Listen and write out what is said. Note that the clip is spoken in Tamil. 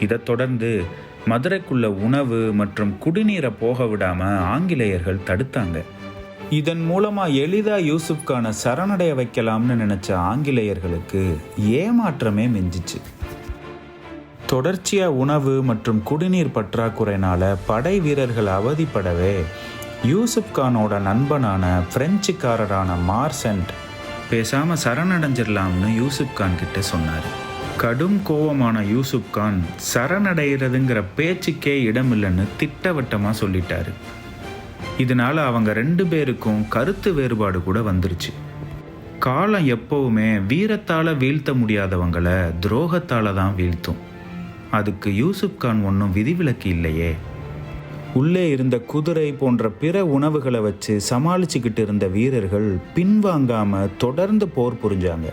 இதைத் தொடர்ந்து மதுரைக்குள்ள உணவு மற்றும் குடிநீரை போக விடாம ஆங்கிலேயர்கள் தடுத்தாங்க. இதன் மூலமா எளிதா யூசுப்கான சரணடைய வைக்கலாம்னு நினைச்ச ஆங்கிலேயர்களுக்கு ஏமாற்றமே மிஞ்சிச்சு. தொடர்ச்சியா உணவு மற்றும் குடிநீர் பற்றாக்குறைனால படை வீரர்கள் அவதிப்படவே யூசுப்கானோட நண்பனான பிரெஞ்சுக்காரரான மார்சென்ட் பேசாம சரணடைஞ்சிடலாம்னு யூசுப்கான் கிட்ட சொன்னார். கடும் கோவமான யூசுப் கான் சரணடைகிறதுங்கிற பேச்சுக்கே இடமில்லைன்னு திட்டவட்டமாக சொல்லிட்டாரு. இதனால அவங்க ரெண்டு பேருக்கும் கருத்து வேறுபாடு கூட வந்துருச்சு. காலம் எப்போவுமே வீரத்தால் வீழ்த்த முடியாதவங்களை துரோகத்தால் தான் வீழ்த்தும். அதுக்கு யூசுப் கான் ஒன்றும் விதிவிலக்கு இல்லையே. உள்ளே இருந்த குதிரை போன்ற பிற உணவுகளை வச்சு சமாளிச்சுக்கிட்டு இருந்த வீரர்கள் பின்வாங்காமல் தொடர்ந்து போர் புரிஞ்சாங்க.